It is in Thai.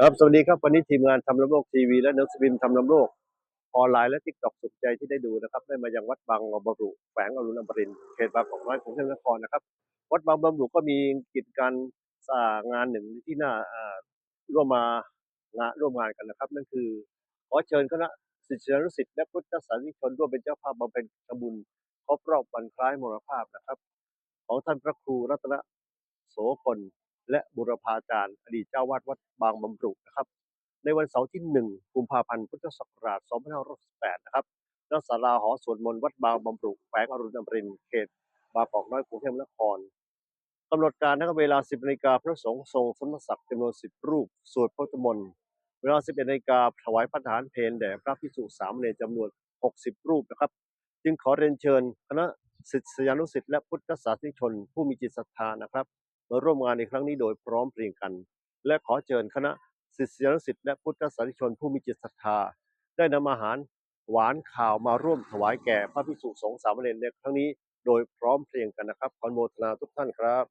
ครับ สวัสดีครับวันนี้ทีมงานทำลำโลกทีวีและหนังสือพิมพ์ทำลำโลกออนไลน์และทิกตอกสุขใจที่ได้ดูนะครับ ได้มายังวัดบางบำรุแฝงอรุณอมรินเขตบางกอกน้อยกรุงเทพมหานครนะครับ วัดบางบำรุก็มีกิจการงานหนึ่งที่น่าอ่าร่วมมางานร่วมงานกันนะครับ นั่นคือขอเชิญคณะศิษยานุศิษย์และพุทธศาสนิกชนร่วมเป็นเจ้าภาพบำเพ็ญบุญครบรอบวันคล้ายมรณภาพนะครับ ของท่านพระครูรัตนโสพล และบุรพาจารย์อดีตเจ้าวาดวัดบางบำรุนะครับ ในวันเสาร์ที่ 1 กุมภาพันธ์ พุทธศักราช 2568 นะครับณศาลาหอสวดมนต์วัดบางบำรุแขวงอรุณอมรินทร์เขต บางกอกน้อยกรุงเทพมหานครกำหนดการนะครับเวลา 10นาฬิกาพระสงฆ์ทรงสมณศักดิ์จำนวน 10 รูป สวดพระธมนต์เวลา 11นาฬิกาถวายพระทารเพลแด่พระภิกษุสามเณรจำนวน 60 รูปนะครับ จึงขอเรียนเชิญคณะศิษยานุศิษย์และพุทธศาสนิกชน ผู้มีจิตศรัทธานะครับ มาร่วมงานในครั้งนี้โดยพร้อมเพรียงกัน และขอเชิญคณะศิษยานุศิษย์และพุทธศาสนิชนผู้มีจิตศรัทธา ได้นำอาหารหวานข่าวมาร่วมถวายแก่พระภิกษุสงฆ์สามเณรในครั้งนี้ โดยพร้อมเพรียงกันนะครับขออนุโมทนาทุกท่านครับ